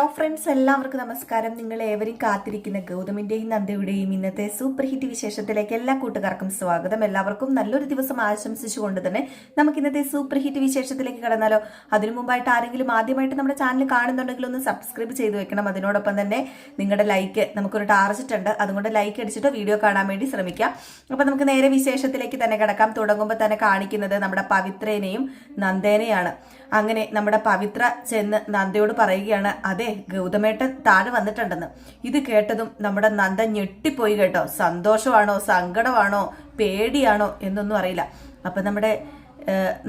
Hello friends എല്ലാവർക്കും നമസ്കാരം. നിങ്ങൾ ഏവരും കാത്തിരിക്കുന്ന ഗൗതമിന്റെയും നന്ദയുടെയും ഇന്നത്തെ സൂപ്പർ ഹിറ്റ് വിശേഷത്തിലേക്ക് എല്ലാ കൂട്ടുകാർക്കും സ്വാഗതം. എല്ലാവർക്കും നല്ലൊരു ദിവസം ആശംസിച്ചുകൊണ്ട് തന്നെ നമുക്ക് ഇന്നത്തെ സൂപ്പർ ഹിറ്റ് വിശേഷത്തിലേക്ക് കടന്നാലോ. അതിനു മുമ്പായിട്ട് ആരെങ്കിലും ആദ്യമായിട്ട് നമ്മുടെ ചാനൽ കാണുന്നുണ്ടെങ്കിൽ ഒന്ന് സബ്സ്ക്രൈബ് ചെയ്ത് വെക്കണം. അതിനോടൊപ്പം തന്നെ നിങ്ങളുടെ ലൈക്ക് നമുക്കൊരു ടാർജറ്റ് ഉണ്ട്. അതുകൊണ്ട് ലൈക്ക് അടിച്ചിട്ട് വീഡിയോ കാണാൻ വേണ്ടി ശ്രമിക്കാം. അപ്പൊ നമുക്ക് നേരെ വിശേഷത്തിലേക്ക് തന്നെ കിടക്കാം. തുടങ്ങുമ്പോൾ തന്നെ കാണിക്കുന്നത് നമ്മുടെ പവിത്രേനെയും നന്ദേനെയാണ്. അങ്ങനെ നമ്മുടെ പവിത്ര ചെന്ന് നന്ദയോട് പറയുകയാണ് അതെ ഗൗതമേട്ടൻ താന് വന്നിട്ടുണ്ടെന്ന്. ഇത് കേട്ടതും നമ്മുടെ നന്ദ ഞെട്ടിപ്പോയി കേട്ടോ. സന്തോഷമാണോ? സങ്കടമാണോ? പേടിയാണോ? എന്നൊന്നും അറിയില്ല. അപ്പൊ നമ്മുടെ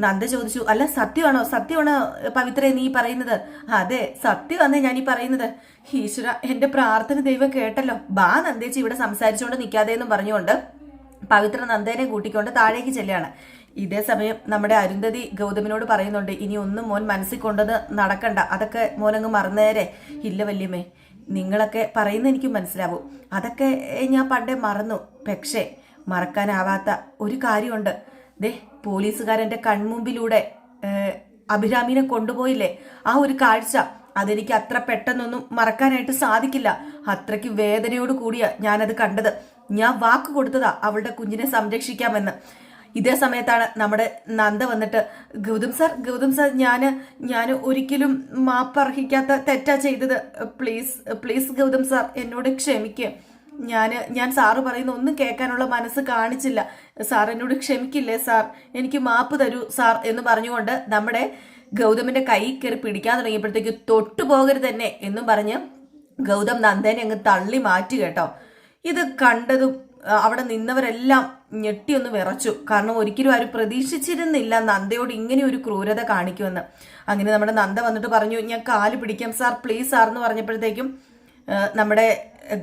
നന്ദ ചോദിച്ചു അല്ല സത്യമാണോ? സത്യമാണോ പവിത്ര നീ പറയുന്നത്? അതെ സത്യമാണ് ഞാൻ ഈ പറയുന്നത്. ഈശ്വര എന്റെ പ്രാർത്ഥന ദൈവം കേട്ടല്ലോ. ബാ നന്ദേച്ചി ഇവിടെ സംസാരിച്ചുകൊണ്ട് നിൽക്കാതെ എന്നും പറഞ്ഞുകൊണ്ട് പവിത്ര നന്ദേനെ കൂട്ടിക്കൊണ്ട് താഴേക്ക് ചെല്ലുകയാണ് ഇതേ സമയം നമ്മുടെ അരുന്ധതി ഗൗതമിനോട് പറയുന്നുണ്ട് ഇനി ഒന്നും മോൻ മനസ്സിൽ കൊണ്ടത് നടക്കണ്ട. അതൊക്കെ മോനങ്ങ് മറന്നേരെ. ഇല്ല വല്യമ്മേ നിങ്ങളൊക്കെ പറയുന്ന എനിക്ക് മനസ്സിലാവും. അതൊക്കെ ഞാൻ പണ്ടേ മറന്നു. പക്ഷേ മറക്കാനാവാത്ത ഒരു കാര്യമുണ്ട്. ദേ പോലീസുകാരന്റെ കൺമുമ്പിലൂടെ അഭിരാമിനെ കൊണ്ടുപോയില്ലേ? ആ ഒരു കാഴ്ച അതെനിക്ക് അത്ര പെട്ടെന്നൊന്നും മറക്കാനായിട്ട് സാധിക്കില്ല. അത്രയ്ക്ക് വേദനയോട് കൂടിയാ ഞാനത് കണ്ടത്. ഞാൻ വാക്ക് കൊടുത്തതാ അവളുടെ കുഞ്ഞിനെ സംരക്ഷിക്കാമെന്ന്. ഇതേ സമയത്താണ് നമ്മുടെ നന്ദ വന്നിട്ട് ഗൗതം സാർ ഗൗതം സാർ ഞാൻ ഞാൻ ഒരിക്കലും മാപ്പർഹിക്കാത്ത തെറ്റാ ചെയ്തത്. പ്ലീസ് പ്ലീസ് ഗൗതം സാർ എന്നോട് ക്ഷമിക്കുക ഞാൻ ഞാൻ സാറ് പറയുന്ന ഒന്നും കേൾക്കാനുള്ള മനസ്സ് കാണിച്ചില്ല. സാർ എന്നോട് ക്ഷമിക്കില്ലേ സാർ? എനിക്ക് മാപ്പ് തരൂ സാർ എന്ന് പറഞ്ഞുകൊണ്ട് നമ്മുടെ ഗൗതമിന്റെ കൈ കയറി പിടിക്കാൻ തുടങ്ങിയപ്പോഴത്തേക്ക് തൊട്ടു പോകരുത് തന്നെ എന്നും പറഞ്ഞ് ഗൗതം നന്ദനെ അങ്ങ് തള്ളി മാറ്റി കേട്ടോ. ഇത് കണ്ടതും അവിടെ നിന്നവരെല്ലാം ഞെട്ടിയൊന്ന് വിറച്ചു. കാരണം ഒരിക്കലും ആരും പ്രതീക്ഷിച്ചിരുന്നില്ല നന്ദയോട് ഇങ്ങനെ ഒരു ക്രൂരത കാണിക്കുമെന്ന്. അങ്ങനെ നമ്മുടെ നന്ദ വന്നിട്ട് പറഞ്ഞു ഞാൻ കാൽ പിടിക്കാം സാർ പ്ലീസ് സാർ എന്ന് പറഞ്ഞപ്പോഴത്തേക്കും നമ്മുടെ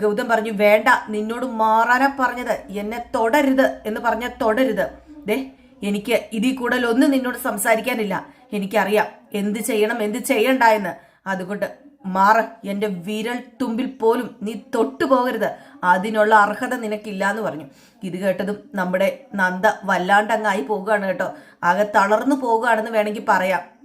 ഗൗതം പറഞ്ഞു വേണ്ട നിന്നോട് മാറാനാ പറഞ്ഞത്. എന്നെ തൊടരുത് എന്ന് പറഞ്ഞ തൊടരുത്. ദേ എനിക്ക് ഇതിൽ കൂടുതൽ ഒന്നും നിന്നോട് സംസാരിക്കാനില്ല. എനിക്കറിയാം എന്ത് ചെയ്യണം എന്ത് ചെയ്യണ്ട എന്ന് അതുകൊണ്ട് മാറ എന്റെ വിരൽ തുമ്പിൽ പോലും നീ തൊട്ടു പോകരുത്. അതിനുള്ള അർഹത നിനക്കില്ല എന്ന് പറഞ്ഞു. ഇത് കേട്ടതും നമ്മുടെ നന്ദ വല്ലാണ്ടങ്ങായി പോകുകയാണ് കേട്ടോ. ആകെ തളർന്നു പോകുകയാണെന്ന് വേണമെങ്കിൽ പറയാം.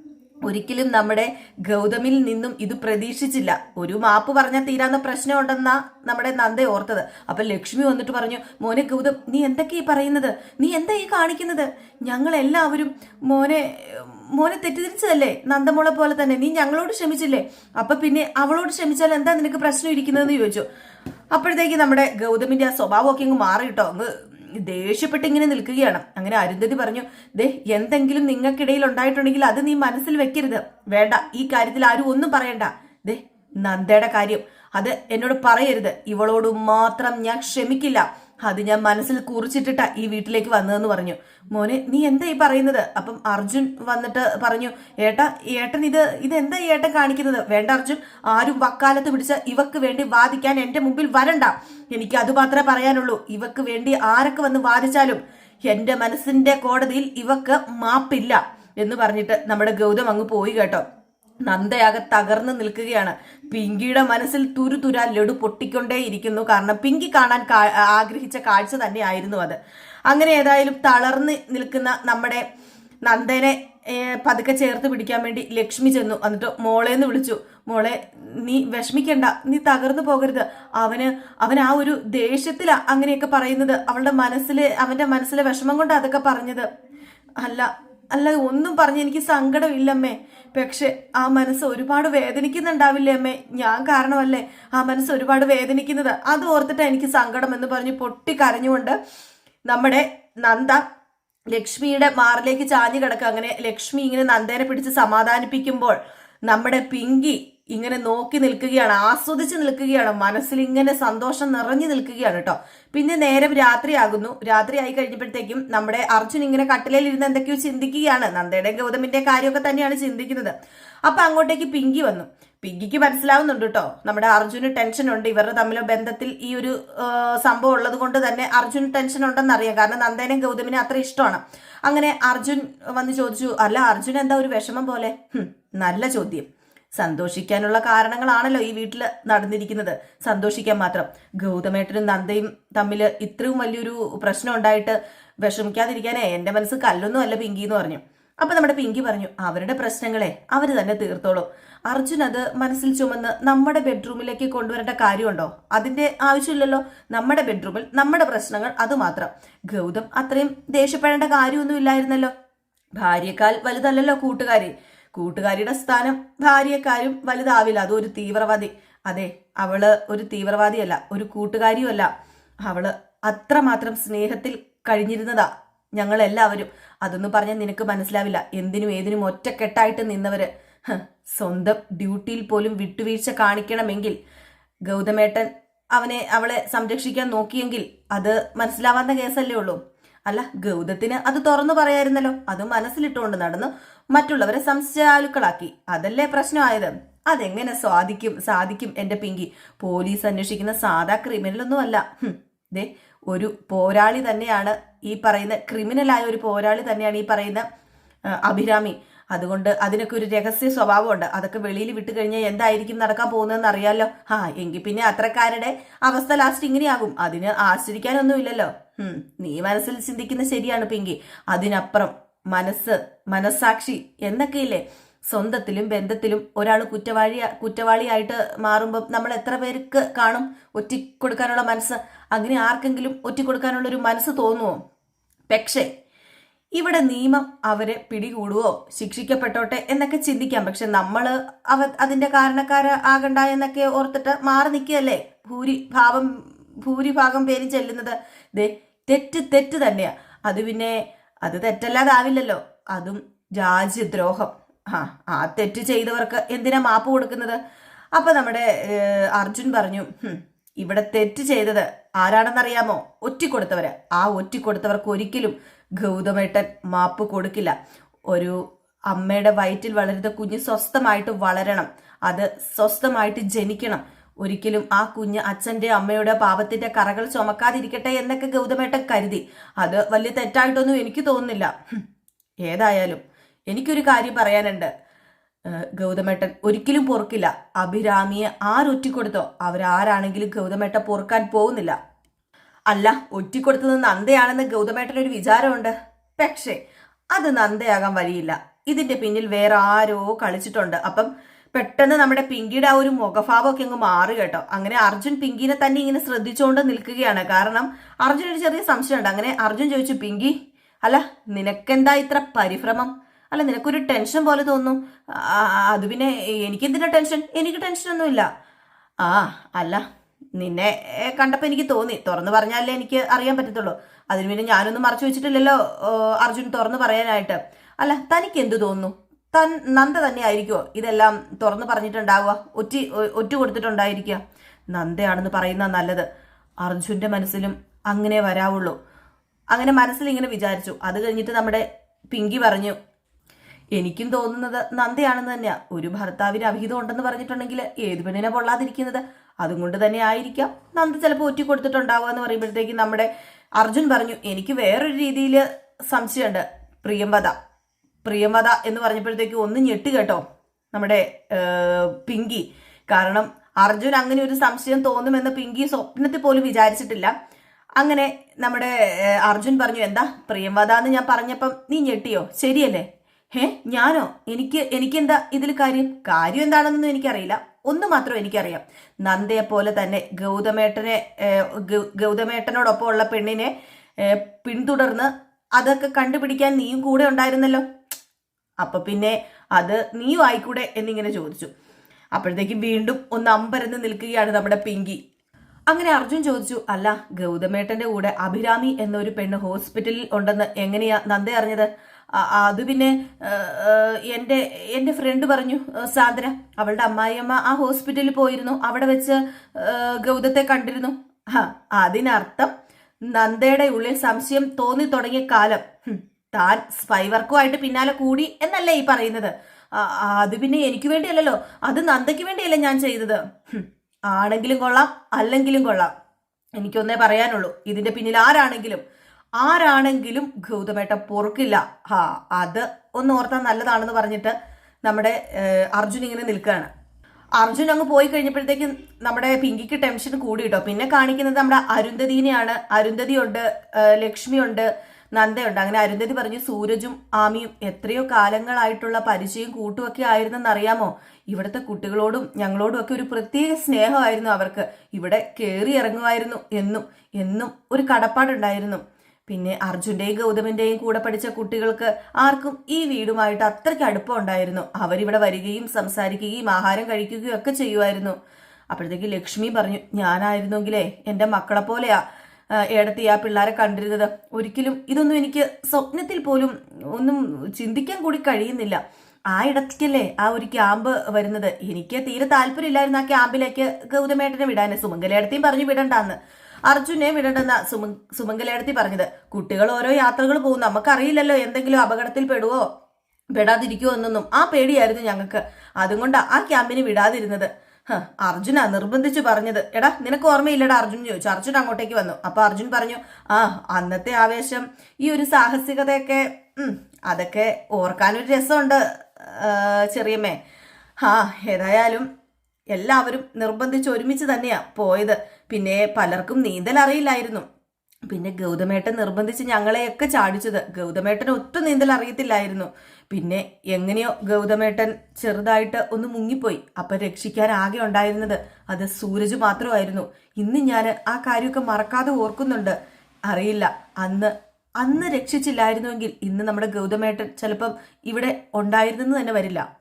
ഒരിക്കലും നമ്മുടെ ഗൗതമിൽ നിന്നും ഇത് പ്രതീക്ഷിച്ചില്ല. ഒരു മാപ്പ് പറഞ്ഞാൽ തീരാവുന്ന പ്രശ്നമുണ്ടെന്നാ നമ്മുടെ നന്ദ ഓർത്തത്. അപ്പൊ ലക്ഷ്മി വന്നിട്ട് പറഞ്ഞു മോനെ ഗൗതം നീ എന്തൊക്കെ ഈ പറയുന്നത്? നീ എന്താ ഈ കാണിക്കുന്നത്? ഞങ്ങൾ എല്ലാവരും മോനെ മോനെ തെറ്റിദ്ധരിച്ചതല്ലേ? നന്ദമോളെ പോലെ തന്നെ. നീ ഞങ്ങളോട് ക്ഷമിച്ചില്ലേ? അപ്പൊ പിന്നെ അവളോട് ക്ഷമിച്ചാൽ എന്താ നിനക്ക് പ്രശ്നം ഇരിക്കുന്നതെന്ന് ചോദിച്ചു. അപ്പോഴത്തേക്ക് നമ്മുടെ ഗൗതമിന്റെ ആ സ്വഭാവമൊക്കെ അങ്ങ് മാറി കേട്ടോ. അങ്ങ് ദേഷ്യപ്പെട്ട് ഇങ്ങനെ നിൽക്കുകയാണ്. അങ്ങനെ അരുന്ധതി പറഞ്ഞു ദേ എന്തെങ്കിലും നിങ്ങൾക്കിടയിൽ ഉണ്ടായിട്ടുണ്ടെങ്കിൽ അത് നീ മനസ്സിൽ വെക്കരുത്. വേണ്ട ഈ കാര്യത്തിൽ ആരും ഒന്നും പറയണ്ട. ദേ നന്ദയുടെ കാര്യം അത് എന്നോട് പറയരുത്. ഇവളോട് മാത്രം ഞാൻ ക്ഷമിക്കില്ല. അത് ഞാൻ മനസ്സിൽ കുറിച്ചിട്ടിട്ടാ ഈ വീട്ടിലേക്ക് വന്നതെന്ന് പറഞ്ഞു. മോനെ നീ എന്താ ഈ പറയുന്നത്? അപ്പം അർജുൻ വന്നിട്ട് പറഞ്ഞു ഏട്ടാ ഏട്ടൻ ഇത് ഇത് എന്താ ഈ ഏട്ടൻ കാണിക്കുന്നത്? വേണ്ട അർജുൻ ആരും വക്കാലത്ത് പിടിച്ച ഇവക്ക് വേണ്ടി വാദിക്കാൻ എന്റെ മുമ്പിൽ വരണ്ട. എനിക്ക് അത് മാത്രമേ പറയാനുള്ളൂ. ഇവക്ക് വേണ്ടി ആരൊക്കെ വന്ന് വാദിച്ചാലും എന്റെ മനസ്സിന്റെ കോടതിയിൽ ഇവക്ക് മാപ്പില്ല. എന്ന് പറഞ്ഞിട്ട് നമ്മുടെ ഗൗതം അങ്ങ് പോയി കേട്ടോ. നന്ദയാകെ തകർന്നു നിൽക്കുകയാണ്. പിങ്കിയുടെ മനസ്സിൽ തുരുതുര ലഡു പൊട്ടിക്കൊണ്ടേയിരിക്കുന്നു. കാരണം പിങ്കി കാണാൻ ആഗ്രഹിച്ച കാഴ്ച തന്നെയായിരുന്നു അത്. അങ്ങനെ ഏതായാലും തളർന്ന് നിൽക്കുന്ന നമ്മുടെ നന്ദനെ പതുക്കെ ചേർത്ത് പിടിക്കാൻ വേണ്ടി ലക്ഷ്മി ചെന്നു. എന്നിട്ട് മോളേന്ന് വിളിച്ചു. മോളെ നീ വിഷമിക്കണ്ട. നീ തകർന്നു പോകരുത്. അവന് അവൻ ആ ഒരു ദേഷ്യത്തിലാ അങ്ങനെയൊക്കെ പറയുന്നത്. അവളുടെ മനസ്സിൽ അവന്റെ മനസ്സിലെ വിഷമം കൊണ്ട് അതൊക്കെ പറഞ്ഞത്. അല്ല അല്ല ഒന്നും പറഞ്ഞ് എനിക്ക് സങ്കടമില്ലമ്മേ. പക്ഷെ ആ മനസ്സ് ഒരുപാട് വേദനിക്കുന്നുണ്ടാവില്ലേ അമ്മേ? ഞാൻ കാരണമല്ലേ ആ മനസ്സ് ഒരുപാട് വേദനിക്കുന്നത്? അത് ഓർത്തിട്ട് എനിക്ക് സങ്കടം എന്ന് പറഞ്ഞ് പൊട്ടി കരഞ്ഞുകൊണ്ട് നമ്മുടെ നന്ദ ലക്ഷ്മിയുടെ മാറിലേക്ക് ചാഞ്ഞു കിടക്കുക. അങ്ങനെ ലക്ഷ്മി ഇങ്ങനെ നന്ദേനെ പിടിച്ച് സമാധാനിപ്പിക്കുമ്പോൾ നമ്മുടെ പിങ്കി ഇങ്ങനെ നോക്കി നിൽക്കുകയാണ് ആസ്വദിച്ച് നിൽക്കുകയാണ് മനസ്സിൽ ഇങ്ങനെ സന്തോഷം നിറഞ്ഞു നിൽക്കുകയാണ് കേട്ടോ പിന്നെ നേരം രാത്രിയാകുന്നു. രാത്രി ആയി കഴിഞ്ഞപ്പോഴത്തേക്കും നമ്മുടെ അർജുൻ ഇങ്ങനെ കട്ടിലയിൽ ഇരുന്ന് എന്തൊക്കെയോ ചിന്തിക്കുകയാണ്. നന്ദയുടെ ഗൗതമിന്റെ കാര്യമൊക്കെ തന്നെയാണ് ചിന്തിക്കുന്നത്. അപ്പൊ അങ്ങോട്ടേക്ക് പിങ്കി വന്നു. പിങ്കിക്ക് മനസ്സിലാവുന്നുണ്ട് കേട്ടോ നമ്മുടെ അർജുന് ടെൻഷൻ ഉണ്ട്. ഇവരുടെ തമ്മിലെ ബന്ധത്തിൽ ഈ ഒരു സംഭവം ഉള്ളത് കൊണ്ട് തന്നെ അർജുന് ടെൻഷൻ ഉണ്ടെന്ന് അറിയാം കാരണം നന്ദേനും ഗൗതമിനെ അത്ര ഇഷ്ടമാണ്. അങ്ങനെ അർജുൻ വന്ന് ചോദിച്ചു അല്ല അർജുൻ എന്താ ഒരു വിഷമം പോലെ? നല്ല ചോദ്യം. സന്തോഷിക്കാനുള്ള കാരണങ്ങളാണല്ലോ ഈ വീട്ടിൽ നടന്നിരിക്കുന്നത്. സന്തോഷിക്കാൻ മാത്രം. ഗൗതമേട്ടനും നന്ദയും തമ്മിൽ ഇത്രയും വലിയൊരു പ്രശ്നം ഉണ്ടായിട്ട് വിഷമിക്കാതിരിക്കാനേ എന്റെ മനസ്സ് കല്ലൊന്നും അല്ല പിങ്കി എന്ന് പറഞ്ഞു. അപ്പൊ നമ്മുടെ പിങ്കി പറഞ്ഞു അവരുടെ പ്രശ്നങ്ങളെ അവർ തന്നെ തീർത്തോളും. അർജുൻ അത് മനസ്സിൽ ചുമന്ന് നമ്മുടെ ബെഡ്റൂമിലേക്ക് കൊണ്ടുവരേണ്ട കാര്യമുണ്ടോ? അതിന്റെ ആവശ്യമില്ലല്ലോ. നമ്മുടെ ബെഡ്റൂമിൽ നമ്മുടെ പ്രശ്നങ്ങൾ അതുമാത്രം ഗൗതം അത്രയും ദേഷ്യപ്പെടേണ്ട കാര്യമൊന്നും ഇല്ലായിരുന്നല്ലോ. ഭാര്യക്കാൽ വലുതല്ലല്ലോ കൂട്ടുകാരി. കൂട്ടുകാരിയുടെ സ്ഥാനം ഭാര്യക്കാരും വലുതാവില്ല. അത് ഒരു തീവ്രവാദി. അതെ അവൾ ഒരു തീവ്രവാദിയല്ല ഒരു കൂട്ടുകാരിയുമല്ല. അവൾ അത്രമാത്രം സ്നേഹത്തിൽ കഴിഞ്ഞിരുന്നതാ ഞങ്ങൾ എല്ലാവരും അതൊന്നും പറഞ്ഞാൽ നിനക്ക് മനസ്സിലാവില്ല. എന്തിനും ഏതിനും ഒറ്റക്കെട്ടായിട്ട് നിന്നവര്. സ്വന്തം ഡ്യൂട്ടിയിൽ പോലും വിട്ടുവീഴ്ച കാണിക്കണമെങ്കിൽ ഗൗതമേട്ടൻ അവനെ അവളെ സംരക്ഷിക്കാൻ നോക്കിയെങ്കിൽ അത് മനസ്സിലാവാത്ത കേസല്ലേ ഉള്ളൂ. അല്ല ഗൗതത്തിന് അത് തുറന്നു പറയായിരുന്നല്ലോ. അത് മനസ്സിലിട്ടുകൊണ്ട് നടന്നു മറ്റുള്ളവരെ സംശയാലുക്കളാക്കി. അതല്ലേ പ്രശ്നമായത്? അതെങ്ങനെ സ്വാധിക്കും സാധിക്കും എന്റെ പിങ്കി? പോലീസ് അന്വേഷിക്കുന്ന സാധാ ക്രിമിനലൊന്നും അല്ല ദേ ഒരു പോരാളി തന്നെയാണ് ഈ പറയുന്ന ക്രിമിനലായ ഒരു പോരാളി തന്നെയാണ് ഈ പറയുന്ന അഭിരാമി. അതുകൊണ്ട് അതിനൊക്കെ ഒരു രഹസ്യ സ്വഭാവമുണ്ട്. അതൊക്കെ വെളിയിൽ വിട്ടു കഴിഞ്ഞാൽ എന്തായിരിക്കും നടക്കാൻ പോകുന്നതെന്ന് അറിയാലോ ആ എങ്കിൽ പിന്നെ അത്രക്കാരുടെ അവസ്ഥ ലാസ്റ്റ് ഇങ്ങനെയാകും. അതിന് ആശ്രയിക്കാനൊന്നുമില്ലല്ലോ. നീ മനസ്സിൽ ചിന്തിക്കുന്ന ശരിയാണ് പിങ്കി. അതിനപ്പുറം മനസ്സ് മനസ്സാക്ഷി എന്നൊക്കെയില്ലേ? സ്വന്തത്തിലും ബന്ധത്തിലും ഒരാൾ കുറ്റവാളി കുറ്റവാളിയായിട്ട് മാറുമ്പോൾ നമ്മൾ എത്ര പേർക്ക് കാണും? ഒറ്റിക്കൊടുക്കാനുള്ള മനസ്സ്. അങ്ങനെ ആർക്കെങ്കിലും ഒറ്റിക്കൊടുക്കാനുള്ള ഒരു മനസ്സ് തോന്നുമോ പക്ഷേ ഇവിടെ നിയമം അവരെ പിടികൂടുവോ? ശിക്ഷിക്കപ്പെട്ടോട്ടെ എന്നൊക്കെ ചിന്തിക്കാം. പക്ഷെ നമ്മൾ അവ അതിന്റെ കാരണക്കാര ആകണ്ട എന്നൊക്കെ ഓർത്തിട്ട് മാറി നിൽക്കുകയല്ലേ? ഭൂരിഭാവം ഭൂരിഭാഗം പേര് ചെല്ലുന്നത് തെറ്റ് തെറ്റ് തന്നെയാ. അത് പിന്നെ അത് തെറ്റല്ലാതാവില്ലല്ലോ. അതും രാജ്യദ്രോഹം ആ ആ തെറ്റ് ചെയ്തവർക്ക് എന്തിനാ മാപ്പ് കൊടുക്കുന്നത്? അപ്പൊ നമ്മുടെ അർജുൻ പറഞ്ഞു ഇവിടെ തെറ്റ് ചെയ്തത് ആരാണെന്നറിയാമോ? ഒറ്റിക്കൊടുത്തവര്. ആ ഒറ്റിക്കൊടുത്തവർക്ക് ഒരിക്കലും ഗൗതമേട്ടൻ മാപ്പ് കൊടുക്കില്ല. ഒരു അമ്മയുടെ വയറ്റിൽ വളരുന്ന കുഞ്ഞ് സ്വസ്ഥമായിട്ട് വളരണം. അത് സ്വസ്ഥമായിട്ട് ജനിക്കണം. ഒരിക്കലും ആ കുഞ്ഞ് അച്ഛന്റെ അമ്മയുടെ പാപത്തിന്റെ കറകൾ ചുമക്കാതിരിക്കട്ടെ എന്നൊക്കെ ഗൗതമേട്ടൻ കരുതി. അത് വലിയ തെറ്റായിട്ടൊന്നും എനിക്ക് തോന്നുന്നില്ല. ഏതായാലും എനിക്കൊരു കാര്യം പറയാനുണ്ട്. ഗൗതമേട്ടൻ ഒരിക്കലും പൊറുക്കില്ല. അഭിരാമിയെ ആരൊറ്റിക്കൊടുത്തോ? അവരാരാണെങ്കിലും ഗൗതമേട്ട പൊറുക്കാൻ പോകുന്നില്ല. അല്ല ഒറ്റിക്കൊടുത്തത് നന്ദയാണെന്ന് ഗൗതമേട്ടൻ ഒരു വിചാരമുണ്ട്. പക്ഷേ അത് നന്ദയാകാൻ വഴിയില്ല. ഇതിന്റെ പിന്നിൽ വേറെ ആരോ കളിച്ചിട്ടുണ്ട്. അപ്പം പെട്ടെന്ന് നമ്മുടെ പിങ്കിയുടെ ആ ഒരു മുഖഭാവമൊക്കെ അങ്ങ് മാറി കേട്ടോ. അങ്ങനെ അർജുൻ പിങ്കിനെ തന്നെ ഇങ്ങനെ ശ്രദ്ധിച്ചുകൊണ്ട് നിൽക്കുകയാണ്. കാരണം അർജുൻ ഒരു ചെറിയ സംശയമുണ്ട്. അങ്ങനെ അർജുൻ ചോദിച്ചു പിങ്കി അല്ല നിനക്കെന്താ ഇത്ര പരിഭ്രമം? അല്ല നിനക്കൊരു ടെൻഷൻ പോലെ തോന്നും അത് പിന്നെ എനിക്കെന്തിനാ ടെൻഷൻ? എനിക്ക് ടെൻഷനൊന്നുമില്ല. ആ അല്ല നിന്നെ കണ്ടപ്പോൾ കണ്ടപ്പോ എനിക്ക് തോന്നി. തുറന്നു പറഞ്ഞാലേ എനിക്ക് അറിയാൻ പറ്റത്തുള്ളൂ. അതിന് പിന്നെ ഞാനൊന്നും മറച്ചു വെച്ചിട്ടില്ലല്ലോ അർജുൻ തുറന്നു പറയാനായിട്ട്. അല്ല തനിക്ക് എന്തു തോന്നുന്നു? താൻ നന്ദ തന്നെ ആയിരിക്കുമോ ഇതെല്ലാം തുറന്നു പറഞ്ഞിട്ടുണ്ടാവുക? ഒറ്റി ഒറ്റ കൊടുത്തിട്ടുണ്ടായിരിക്കുക? നന്ദയാണെന്ന് പറയുന്ന നല്ലത്. അർജുന്റെ മനസ്സിലും അങ്ങനെ വരാവുള്ളൂ. അങ്ങനെ മനസ്സിൽ ഇങ്ങനെ വിചാരിച്ചു. അത് കഴിഞ്ഞിട്ട് നമ്മുടെ പിങ്കി പറഞ്ഞു എനിക്കും തോന്നുന്നത് നന്ദയാണെന്ന് തന്നെയാ. ഒരു ഭർത്താവിന് അഭിഹിതം ഉണ്ടെന്ന് പറഞ്ഞിട്ടുണ്ടെങ്കിൽ ഏത് പെണ്ണിനെ പൊള്ളാതിരിക്കുന്നത്? അതുകൊണ്ട് തന്നെ ആയിരിക്കാം. നന്ദ ചിലപ്പോൾ ഒറ്റ കൊടുത്തിട്ടുണ്ടാവുക എന്ന് പറയുമ്പോഴത്തേക്കും നമ്മുടെ അർജുൻ പറഞ്ഞു എനിക്ക് വേറൊരു രീതിയിൽ സംശയമുണ്ട്. പ്രിയംവദ പ്രിയംവദ എന്ന് പറഞ്ഞപ്പോഴത്തേക്ക് ഒന്ന് ഞെട്ട് കേട്ടോ നമ്മുടെ പിങ്കി. കാരണം അർജുൻ അങ്ങനെ ഒരു സംശയം തോന്നുമെന്ന് പിങ്കി സ്വപ്നത്തിൽ പോലും വിചാരിച്ചിട്ടില്ല. അങ്ങനെ നമ്മുടെ അർജുൻ പറഞ്ഞു എന്താ പ്രിയംവത എന്ന് ഞാൻ പറഞ്ഞപ്പം നീ ഞെട്ടിയോ? ശരിയല്ലേ? ഹേ ഞാനോ? എനിക്ക് എനിക്കെന്താ ഇതിൽ കാര്യം? കാര്യം എന്താണെന്നൊന്നും എനിക്കറിയില്ല. ഒന്ന് മാത്രം എനിക്കറിയാം. നന്ദയെ പോലെ തന്നെ ഗൗതമേട്ടനെ ഗൗതമേട്ടനോടൊപ്പം ഉള്ള പെണ്ണിനെ പിന്തുടർന്ന് അതൊക്കെ കണ്ടുപിടിക്കാൻ നീയും കൂടെ ഉണ്ടായിരുന്നല്ലോ. അപ്പൊ പിന്നെ അത് നീയും ആയിക്കൂടെ എന്നിങ്ങനെ ചോദിച്ചു. അപ്പോഴത്തേക്കും വീണ്ടും ഒന്ന് അമ്പരന്ന് നിൽക്കുകയാണ് നമ്മുടെ പിങ്കി. അങ്ങനെ അർജുൻ ചോദിച്ചു അല്ല ഗൗതമേട്ടന്റെ കൂടെ അഭിരാമി എന്നൊരു പെണ്ണ് ഹോസ്പിറ്റലിൽ ഉണ്ടെന്ന് എങ്ങനെയാ നന്ദ അറിഞ്ഞത്? അത് പിന്നെ എന്റെ എന്റെ ഫ്രണ്ട് പറഞ്ഞു സാന്ദ്ര. അവളുടെ അമ്മായിയമ്മ ആ ഹോസ്പിറ്റലിൽ പോയിരുന്നു. അവിടെ വെച്ച് ഗൗതത്തെ കണ്ടിരുന്നു. അതിനർത്ഥം നന്ദയുടെ ഉള്ളിൽ സംശയം തോന്നി തുടങ്ങിയ കാലം. താൻ സ്പൈ വർക്കുമായിട്ട് പിന്നാലെ കൂടി എന്നല്ലേ ഈ പറയുന്നത്? അത് പിന്നെ എനിക്ക് വേണ്ടിയല്ലല്ലോ. അത് നന്ദയ്ക്ക് വേണ്ടിയല്ലേ ഞാൻ ചെയ്തത്. ആണെങ്കിലും കൊള്ളാം അല്ലെങ്കിലും കൊള്ളാം. എനിക്കൊന്നേ പറയാനുള്ളൂ. ഇതിന്റെ പിന്നിൽ ആരാണെങ്കിലും ആരാണെങ്കിലും ഗൗതമേട്ട പൊറുക്കില്ല. ഹാ അത് ഒന്ന് ഓർത്താൽ നല്ലതാണെന്ന് പറഞ്ഞിട്ട് നമ്മുടെ അർജുൻ ഇങ്ങനെ നിൽക്കുകയാണ് അർജുൻ അങ്ങ് പോയി കഴിഞ്ഞപ്പോഴത്തേക്കും നമ്മുടെ പിങ്കിക്ക് ടെൻഷൻ കൂടി കേട്ടോ പിന്നെ കാണിക്കുന്നത് നമ്മുടെ അരുന്ധതിനെയാണ്. അരുന്ധതി ഉണ്ട് ലക്ഷ്മി ഉണ്ട് നന്ദയുണ്ട്. അങ്ങനെ അരുന്ധതി പറഞ്ഞു സൂരജും ആമിയും എത്രയോ കാലങ്ങളായിട്ടുള്ള പരിചയം കൂട്ടുമൊക്കെ ആയിരുന്നെന്ന് അറിയാമോ ഇവിടുത്തെ കുട്ടികളോടും ഞങ്ങളോടും ഒക്കെ ഒരു പ്രത്യേക സ്നേഹമായിരുന്നു അവർക്ക്. ഇവിടെ കയറി ഇറങ്ങുമായിരുന്നു എന്നും എന്നും ഒരു കടപ്പാടുണ്ടായിരുന്നു. പിന്നെ അർജുന്റെയും ഗൗതമിന്റെയും കൂടെ പഠിച്ച കുട്ടികൾക്ക് ആർക്കും ഈ വീടുമായിട്ട് അത്രയ്ക്ക് അടുപ്പം ഉണ്ടായിരുന്നു. അവരിവിടെ വരികയും സംസാരിക്കുകയും ആഹാരം കഴിക്കുകയും ഒക്കെ ചെയ്യുമായിരുന്നു. അപ്പോഴത്തേക്ക് ലക്ഷ്മി പറഞ്ഞു ഞാനായിരുന്നെങ്കിലേ എന്റെ മക്കളെ പോലെയാ ഏടത്തി ആ പിള്ളേരെ കണ്ടിരുന്നത്. ഒരിക്കലും ഇതൊന്നും എനിക്ക് സ്വപ്നത്തിൽ പോലും ഒന്നും ചിന്തിക്കാൻ കൂടി കഴിയുന്നില്ല. ആ ഇടത്തേക്കല്ലേ ആ ഒരു ക്യാമ്പ് വരുന്നത്. എനിക്ക് തീരെ താല്പര്യമില്ലായിരുന്നു ആ ക്യാമ്പിലേക്ക് ഗൗതമേട്ടനെ വിടാൻ സുമംഗലേടത്തെയും പറഞ്ഞു വിടണ്ടാന്ന്. അർജുനെ വിടണ്ടെന്ന സുമ സുമംഗലേടത്തി പറഞ്ഞത്. കുട്ടികൾ ഓരോ യാത്രകൾ പോകും. നമുക്കറിയില്ലല്ലോ എന്തെങ്കിലും അപകടത്തിൽ പെടുവോ? പെടാതിരിക്കുമോ എന്നൊന്നും. ആ പേടിയായിരുന്നു ഞങ്ങൾക്ക്. അതുകൊണ്ടാണ് ആ ക്യാമ്പിന് വിടാതിരുന്നത്. അർജുന നിർബന്ധിച്ച് പറഞ്ഞത്. എടാ നിനക്ക് ഓർമ്മയില്ലടാ അർജുൻ ചോദിച്ചു. അർജുൻ അങ്ങോട്ടേക്ക് വന്നു. അപ്പൊ അർജുൻ പറഞ്ഞു ആ അന്നത്തെ ആവേശം ഈ ഒരു സാഹസികതയൊക്കെ അതൊക്കെ ഓർക്കാനൊരു രസമുണ്ട് ചെറിയമ്മേ. ആ ഏതായാലും എല്ലാവരും നിർബന്ധിച്ച് ഒരുമിച്ച് തന്നെയാ പോയത്. പിന്നെ പലർക്കും നീന്തൽ അറിയില്ലായിരുന്നു. പിന്നെ ഗൗതമേട്ടൻ നിർബന്ധിച്ച് ഞങ്ങളെയൊക്കെ ചാടിച്ചത്. ഗൗതമേട്ടന് ഒട്ടും നീന്തൽ അറിയത്തില്ലായിരുന്നു. പിന്നെ എങ്ങനെയോ ഗൗതമേട്ടൻ ചെറുതായിട്ട് ഒന്ന് മുങ്ങിപ്പോയി. അപ്പൊ രക്ഷിക്കാൻ ആകെ ഉണ്ടായിരുന്നത് അത് സൂരജ് മാത്രമായിരുന്നു. ഇന്ന് ഞാൻ ആ കാര്യമൊക്കെ മറക്കാതെ ഓർക്കുന്നുണ്ട്. അറിയില്ല. അന്ന് അന്ന് രക്ഷിച്ചില്ലായിരുന്നുവെങ്കിൽ ഇന്ന് നമ്മുടെ ഗൗതമേട്ടൻ ചിലപ്പം ഇവിടെ ഉണ്ടായിരുന്നെന്ന് തന്നെ വരില്ല.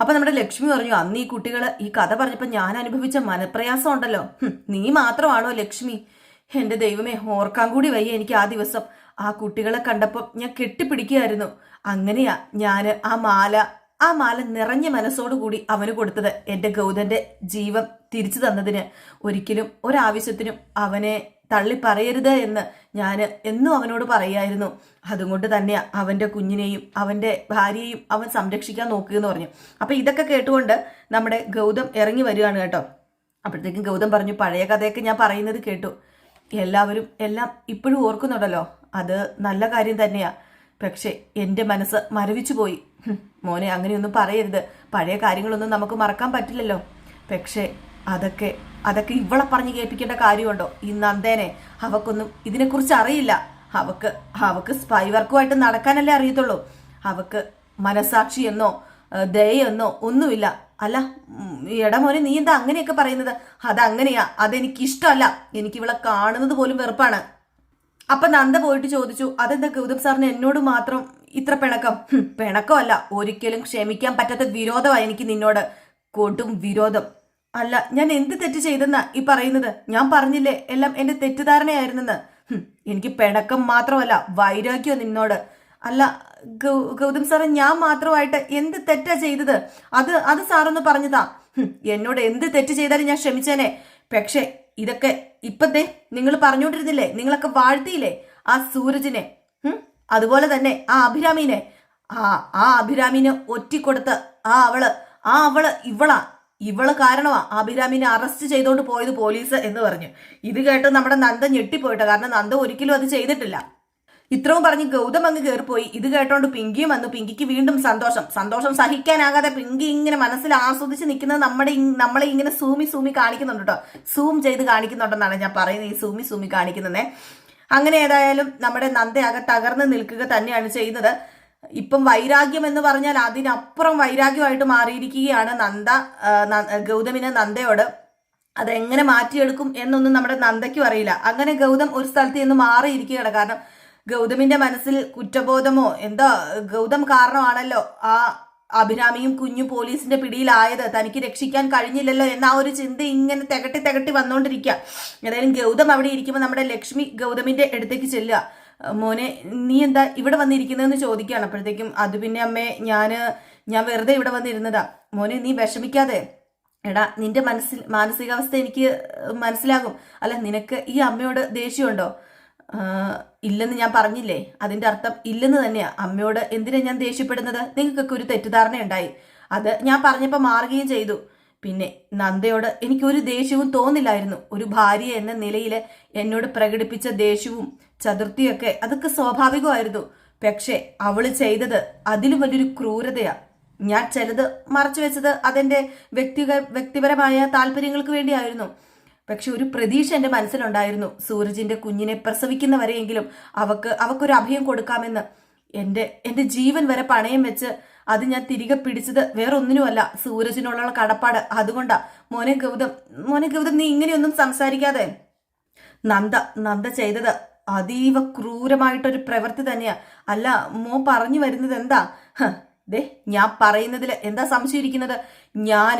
അപ്പൊ നമ്മുടെ ലക്ഷ്മി പറഞ്ഞു അന്ന് ഈ കുട്ടികൾ ഈ കഥ പറഞ്ഞപ്പോൾ ഞാൻ അനുഭവിച്ച മനപ്രയാസം ഉണ്ടല്ലോ. നീ മാത്രമാണോ ലക്ഷ്മി? എന്റെ ദൈവമേ ഓർക്കാൻ കൂടി വയ്യ എനിക്ക് ആ ദിവസം. ആ കുട്ടികളെ കണ്ടപ്പോൾ ഞാൻ കെട്ടിപ്പിടിക്കുകയായിരുന്നു. അങ്ങനെയാ ഞാൻ ആ മാല ആ മാല നിറഞ്ഞ മനസ്സോടുകൂടി അവന് കൊടുത്തത്. എന്റെ ഗൗതന്റെ ജീവൻ തിരിച്ചു തന്നതിന് ഒരിക്കലും ഒരാവശ്യത്തിനും അവനെ തള്ളി പറയരുത് എന്ന് ഞാൻ എന്നും അവനോട് പറയായിരുന്നു. അതുകൊണ്ട് തന്നെയാ അവന്റെ കുഞ്ഞിനെയും അവന്റെ ഭാര്യയെയും അവൻ സംരക്ഷിക്കാൻ നോക്കുക എന്ന് പറഞ്ഞു. അപ്പൊ ഇതൊക്കെ കേട്ടുകൊണ്ട് നമ്മുടെ ഗൗതം ഇറങ്ങി വരികയാണ് കേട്ടോ. അപ്പോഴത്തേക്കും ഗൗതം പറഞ്ഞു പഴയ കഥയൊക്കെ ഞാൻ പറയുന്നത് കേട്ടു. എല്ലാവരും എല്ലാം ഇപ്പോഴും ഓർക്കുന്നുണ്ടല്ലോ. അത് നല്ല കാര്യം തന്നെയാ. പക്ഷേ എന്റെ മനസ്സ് മരവിച്ചു പോയി. മോനെ അങ്ങനെയൊന്നും പറയരുത്. പഴയ കാര്യങ്ങളൊന്നും നമുക്ക് മറക്കാൻ പറ്റില്ലല്ലോ. പക്ഷേ അതൊക്കെ അതൊക്കെ ഇവളെ പറഞ്ഞ് കേൾപ്പിക്കേണ്ട കാര്യമുണ്ടോ? ഈ നന്ദേനെ അവക്കൊന്നും ഇതിനെക്കുറിച്ച് അറിയില്ല. അവക്ക് അവക്ക് സ്പൈ വർക്കുമായിട്ട് നടക്കാനല്ലേ അറിയത്തുള്ളൂ. അവക്ക് മനസാക്ഷി എന്നോ ദയെന്നോ ഒന്നുമില്ല. അല്ല ഇടമോനെ നീ എന്താ അങ്ങനെയൊക്കെ പറയുന്നത്? അതങ്ങനെയാ അതെനിക്കിഷ്ടമല്ല. ഇഷ്ടമല്ല എനിക്ക് ഇവളെ കാണുന്നത് പോലും വെറുപ്പാണ്. അപ്പൊ നന്ദ പോയിട്ട് ചോദിച്ചു അതെന്താ ഗൗതം സാറിന് എന്നോട് മാത്രം ഇത്ര പിണക്കം? പിണക്കമല്ല ഒരിക്കലും ക്ഷമിക്കാൻ പറ്റാത്ത വിരോധമാണ് എനിക്ക് നിന്നോട്. കൊടും വിരോധം. അല്ല ഞാൻ എന്ത് തെറ്റ് ചെയ്തെന്നാ ഈ പറയുന്നത്? ഞാൻ പറഞ്ഞില്ലേ എല്ലാം എന്റെ തെറ്റിദ്ധാരണയായിരുന്നെന്ന്? എനിക്ക് പിണക്കം മാത്രമല്ല വൈരാഗ്യം നിന്നോട്. അല്ല ഗൗതം സാറെ ഞാൻ മാത്രമായിട്ട് എന്ത് തെറ്റാ ചെയ്തത്? അത് അത് സാറൊന്ന് പറഞ്ഞതാ. എന്നോട് എന്ത് തെറ്റ് ചെയ്താലും ഞാൻ ക്ഷമിച്ചേനെ. പക്ഷേ ഇതൊക്കെ ഇപ്പത്തെ നിങ്ങൾ പറഞ്ഞുകൊണ്ടിരുന്നില്ലേ? നിങ്ങളൊക്കെ വാഴ്ത്തിയില്ലേ? ആ സൂരജിനെ. അതുപോലെ തന്നെ ആ അഭിരാമീനെ. ആ ആ അഭിരാമിനെ ഒറ്റിക്കൊടുത്ത് ആ അവൾ ആ അവൾ ഇവളാ. ഇവൾ കാരണമാ അഭിരാമിനെ അറസ്റ്റ് ചെയ്തോണ്ട് പോയത് പോലീസ് എന്ന് പറഞ്ഞു. ഇത് കേട്ട് നമ്മുടെ നന്ദ ഞെട്ടിപ്പോയിട്ടോ? കാരണം നന്ദ ഒരിക്കലും അത് ചെയ്തിട്ടില്ല. ഇത്രയും പറഞ്ഞ് ഗൗതം അങ്ങ് കയറിപ്പോയി ഇത് കേട്ടോണ്ട് പിങ്കിയും വന്നു. പിങ്കിക്ക് വീണ്ടും സന്തോഷം. സന്തോഷം സഹിക്കാനാകാതെ പിങ്കി ഇങ്ങനെ മനസ്സിൽ ആസ്വദിച്ച് നിൽക്കുന്നത് നമ്മുടെ നമ്മളെ ഇങ്ങനെ സൂമി സൂമി കാണിക്കുന്നുണ്ട് കേട്ടോ സൂം ചെയ്ത് കാണിക്കുന്നുണ്ടെന്നാണ് ഞാൻ പറയുന്നത്. ഈ സൂമി സൂമി കാണിക്കുന്നതേ അങ്ങനെ ഏതായാലും നമ്മുടെ നന്ദയാകെ തകർന്ന് നിൽക്കുക തന്നെയാണ് ചെയ്യുന്നത്. ഇപ്പം വൈരാഗ്യം എന്ന് പറഞ്ഞാൽ അതിനപ്പുറം വൈരാഗ്യമായിട്ട് മാറിയിരിക്കുകയാണ് നന്ദ ഗൗതമിന് നന്ദയോട്. അതെങ്ങനെ മാറ്റിയെടുക്കും എന്നൊന്നും നമ്മുടെ നന്ദയ്ക്കും അറിയില്ല. അങ്ങനെ ഗൗതം ഒരു സ്ഥലത്ത് നിന്ന് മാറിയിരിക്കുകയാണ്. കാരണം ഗൗതമിന്റെ മനസ്സിൽ കുറ്റബോധമോ എന്താ ഗൗതം കാരണമാണല്ലോ ആ അഭിരാമിയും കുഞ്ഞു പോലീസിന്റെ പിടിയിലായത്. തനിക്ക് രക്ഷിക്കാൻ കഴിഞ്ഞില്ലല്ലോ എന്ന ആ ഒരു ചിന്ത ഇങ്ങനെ തികട്ടി തികട്ടി വന്നുകൊണ്ടിരിക്കുക ഏതായാലും ഗൗതം അവിടെ ഇരിക്കുമ്പോൾ നമ്മുടെ ലക്ഷ്മി ഗൗതമിന്റെ അടുത്തേക്ക് ചെല്ലുക. മോനെ നീ എന്താ ഇവിടെ വന്നിരിക്കുന്നതെന്ന് ചോദിക്കുകയാണ്. അപ്പോഴത്തേക്കും അത് പിന്നെ അമ്മേ ഞാൻ ഞാൻ വെറുതെ ഇവിടെ വന്നിരുന്നതാ. മോനെ നീ വിഷമിക്കാതെ. എടാ നിന്റെ മനസ്സിൽ മാനസികാവസ്ഥ എനിക്ക് മനസ്സിലാകും. അല്ല നിനക്ക് ഈ അമ്മയോട് ദേഷ്യമുണ്ടോ? ഇല്ലെന്ന് ഞാൻ പറഞ്ഞില്ലേ? അതിന്റെ അർത്ഥം ഇല്ലെന്ന് തന്നെയാ. അമ്മയോട് എന്തിനാ ഞാൻ ദേഷ്യപ്പെടുന്നത്? നിങ്ങൾക്കൊക്കെ ഒരു തെറ്റിദ്ധാരണ ഉണ്ടായി അത് ഞാൻ പറഞ്ഞപ്പോൾ മാറുകയും ചെയ്തു. പിന്നെ നന്ദയോട് എനിക്കൊരു ദേഷ്യവും തോന്നില്ലായിരുന്നു. ഒരു ഭാര്യ എന്ന നിലയിൽ എന്നോട് പ്രകടിപ്പിച്ച ദേഷ്യവും ചതുർത്ഥിയൊക്കെ അതൊക്കെ സ്വാഭാവികമായിരുന്നു. പക്ഷേ അവൾ ചെയ്തത് അതിലും വലിയൊരു ക്രൂരതയാ. ഞാൻ ചിലത് മറച്ചു വെച്ചത് അതെന്റെ വ്യക്തിക വ്യക്തിപരമായ താല്പര്യങ്ങൾക്ക് വേണ്ടിയായിരുന്നു. പക്ഷെ ഒരു പ്രതീക്ഷ എന്റെ മനസ്സിലുണ്ടായിരുന്നു. സൂരജിന്റെ കുഞ്ഞിനെ പ്രസവിക്കുന്നവരെയെങ്കിലും അവക്ക് അവക്കൊരു അഭയം കൊടുക്കാമെന്ന്. എന്റെ എന്റെ ജീവൻ വരെ പണയം വെച്ച് അത് ഞാൻ തിരികെ പിടിച്ചത് വേറൊന്നിനുമല്ല. സൂരജിനുള്ള കടപ്പാട് അതുകൊണ്ടാ. മോനെ ഗൗതം മോനെ ഗൗതം നീ ഇങ്ങനെയൊന്നും സംസാരിക്കാതെ. നന്ദ നന്ദ ചെയ്തത് അതീവ ക്രൂരമായിട്ടൊരു പ്രവൃത്തി തന്നെയാ. അല്ല മോ പറഞ്ഞു വരുന്നത് എന്താ ദേ ഞാൻ പറയുന്നതിൽ എന്താ സംശയിക്കുന്നത് ഞാൻ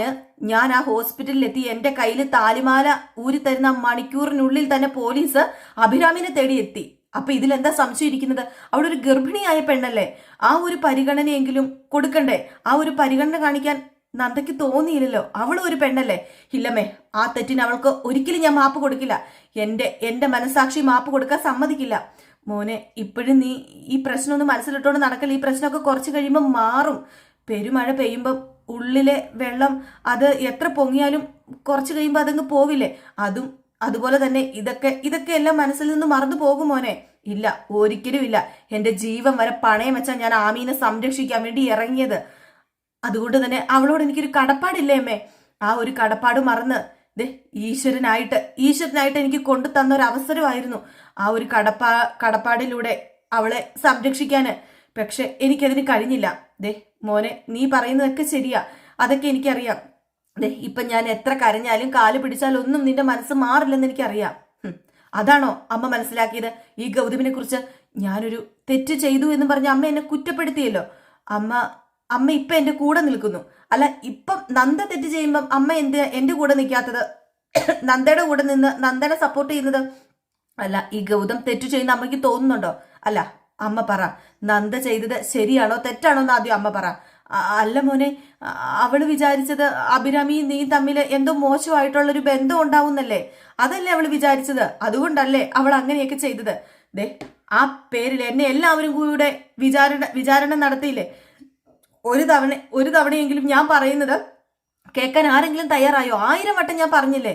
ഞാൻ ആ ഹോസ്പിറ്റലിൽ എത്തി എന്റെ കയ്യിൽ താലിമാല ഊരി തരുന്ന മണിക്കൂറിനുള്ളിൽ തന്നെ പോലീസ് അഭിരാമിനെ തേടി എത്തി അപ്പൊ ഇതിലെന്താ സംശയിക്കുന്നത് അവിടെ ഒരു ഗർഭിണിയായ പെണ്ണല്ലേ? ആ ഒരു പരിഗണനയെങ്കിലും കൊടുക്കണ്ടേ? ആ ഒരു പരിഗണന കാണിക്കാൻ നന്ദയ്ക്ക് തോന്നിയില്ലല്ലോ? അവളും ഒരു പെണ്ണല്ലേ? ഇല്ലമ്മേ ആ തെറ്റിന് അവൾക്ക് ഒരിക്കലും ഞാൻ മാപ്പ് കൊടുക്കില്ല. എന്റെ എന്റെ മനസാക്ഷി മാപ്പ് കൊടുക്കാൻ സമ്മതിക്കില്ല. മോനെ ഇപ്പോഴും നീ ഈ പ്രശ്നമൊന്നും മനസ്സിലിട്ടുകൊണ്ട് നടക്കല്ല? ഈ പ്രശ്നമൊക്കെ കുറച്ച് കഴിയുമ്പോൾ മാറും. പെരുമഴ പെയ്യുമ്പോൾ ഉള്ളിലെ വെള്ളം അത് എത്ര പൊങ്ങിയാലും കുറച്ച് കഴിയുമ്പോൾ അതങ്ങ് പോവില്ലേ? അതും അതുപോലെ തന്നെ ഇതൊക്കെ ഇതൊക്കെ എല്ലാം മനസ്സിൽ നിന്ന് മറന്നു പോകും മോനെ. ഇല്ല ഒരിക്കലും ഇല്ല. എന്റെ ജീവൻ വരെ പണയം വെച്ചാൽ ഞാൻ ആമീനെ സംരക്ഷിക്കാൻ വേണ്ടി ഇറങ്ങിയത്. അതുകൊണ്ട് തന്നെ അവളോട് എനിക്കൊരു കടപ്പാടില്ലേ അമ്മേ? ആ ഒരു കടപ്പാട് മറന്ന് ദേ ഈശ്വരനായിട്ട് ഈശ്വരനായിട്ട് എനിക്ക് കൊണ്ടു തന്ന ഒരു അവസരമായിരുന്നു. ആ ഒരു കടപ്പാ കടപ്പാടിലൂടെ അവളെ സംരക്ഷിക്കാന്. പക്ഷെ എനിക്കതിന് കഴിഞ്ഞില്ല. ദേ മോനെ നീ പറയുന്നതൊക്കെ ശരിയാ. അതൊക്കെ എനിക്കറിയാം. ദേ ഇപ്പൊ ഞാൻ എത്ര കരഞ്ഞാലും കാൽ പിടിച്ചാലും ഒന്നും നിന്റെ മനസ്സ് മാറില്ലെന്ന് എനിക്കറിയാം. അതാണോ അമ്മ മനസ്സിലാക്കിയത്? ഈ ഗൗതമിനെ കുറിച്ച് ഞാനൊരു തെറ്റ് ചെയ്തു എന്ന് പറഞ്ഞ അമ്മ എന്നെ കുറ്റപ്പെടുത്തിയല്ലോ. അമ്മ അമ്മ ഇപ്പൊ എന്റെ കൂടെ നിൽക്കുന്നു. അല്ല ഇപ്പം നന്ദ തെറ്റ് ചെയ്യുമ്പം അമ്മ എന്ത് എന്റെ കൂടെ നിൽക്കാത്തത്? നന്ദയുടെ കൂടെ നിന്ന് നന്ദനെ സപ്പോർട്ട് ചെയ്യുന്നത് അല്ല ഈ ഗൗതം തെറ്റു ചെയ്യുന്ന അമ്മയ്ക്ക് തോന്നുന്നുണ്ടോ? അല്ല അമ്മ പറ. നന്ദ ചെയ്തത് ശരിയാണോ തെറ്റാണോ എന്ന് ആദ്യം അമ്മ പറ. അല്ല മോനെ അവൾ വിചാരിച്ചത് അഭിരാമി നീ തമ്മിൽ എന്തോ മോശമായിട്ടുള്ള ഒരു ബന്ധം ഉണ്ടാവുന്നല്ലേ? അതല്ലേ അവൾ വിചാരിച്ചത്? അതുകൊണ്ടല്ലേ അവൾ അങ്ങനെയൊക്കെ ചെയ്തത്. ദേ ആ പേരിൽ എന്നെ എല്ലാവരും കൂടെ വിചാരണ വിചാരണ നടത്തിയില്ലേ? ഒരു തവണ ഒരു തവണയെങ്കിലും ഞാൻ പറയുന്നത് കേൾക്കാൻ ആരെങ്കിലും തയ്യാറായോ? ആയിരം വട്ടം ഞാൻ പറഞ്ഞില്ലേ?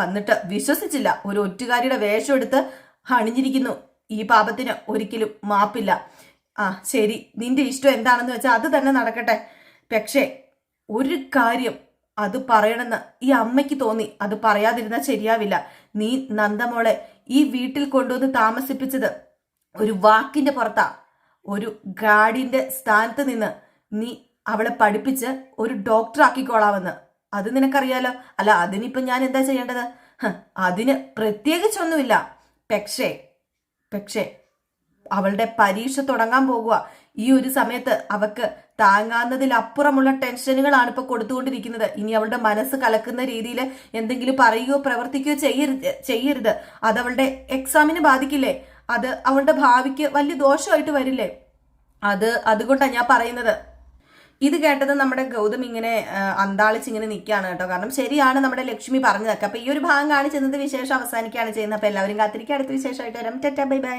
എന്നിട്ട് വിശ്വസിച്ചില്ല. ഒരു ഒറ്റുകാരിയുടെ വേഷം എടുത്ത് അണിഞ്ഞിരിക്കുന്നു. ഈ പാപത്തിന് ഒരിക്കലും മാപ്പില്ല. ആ ശരി. നിന്റെ ഇഷ്ടം എന്താണെന്ന് വെച്ചാൽ അത് തന്നെ നടക്കട്ടെ. പക്ഷേ ഒരു കാര്യം അത് പറയണമെന്ന് ഈ അമ്മയ്ക്ക് തോന്നി. അത് പറയാതിരുന്നാൽ ശരിയാവില്ല. നീ നന്ദമോളെ ഈ വീട്ടിൽ കൊണ്ടുവന്ന് താമസിപ്പിച്ചത് ഒരു വാക്കിന്റെ പുറത്താ. ഒരു ഗാർഡിന്റെ സ്ഥാനത്ത് നിന്ന് നീ അവളെ പഠിപ്പിച്ച് ഒരു ഡോക്ടർ ആക്കിക്കോളാമെന്ന് അത് നിനക്കറിയാലോ. അല്ല അതിനിപ്പോ ഞാൻ എന്താ ചെയ്യേണ്ടത് അതിന് പ്രത്യേകിച്ചൊന്നുമില്ല. പക്ഷേ പക്ഷേ അവളുടെ പരീക്ഷ തുടങ്ങാൻ പോകുക ഈ ഒരു സമയത്ത് അവക്ക് താങ്ങാവുന്നതിലപ്പുറമുള്ള ടെൻഷനുകളാണ് ഇപ്പൊ കൊടുത്തുകൊണ്ടിരിക്കുന്നത്. ഇനി അവളുടെ മനസ്സ് കലക്കുന്ന രീതിയിൽ എന്തെങ്കിലും പറയുകയോ പ്രവർത്തിക്കുകയോ ചെയ്യരുത് ചെയ്യരുത്. അത് അവളുടെ എക്സാമിന് ബാധിക്കില്ലേ? അത് അവളുടെ ഭാവിക്ക് വലിയ ദോഷമായിട്ട് വരില്ലേ? അത് അതുകൊണ്ടാണ് ഞാൻ പറയുന്നത്. ഇത് കേട്ടത് നമ്മുടെ ഗൗതം ഇങ്ങനെ അന്താളിച്ച് ഇങ്ങനെ നിൽക്കുകയാണ് കേട്ടോ. കാരണം ശരിയാണ് നമ്മുടെ ലക്ഷ്മി പറഞ്ഞതൊക്കെ. അപ്പൊ ഈ ഒരു ഭാഗം കാണിച്ചെന്നത് വിശേഷം അവസാനിക്കുകയാണ് ചെയ്യുന്നത്. അപ്പൊ എല്ലാവരും കാത്തിരിക്കുക. അടുത്ത വിശേഷമായിട്ട് വരാം. Tata bye bye.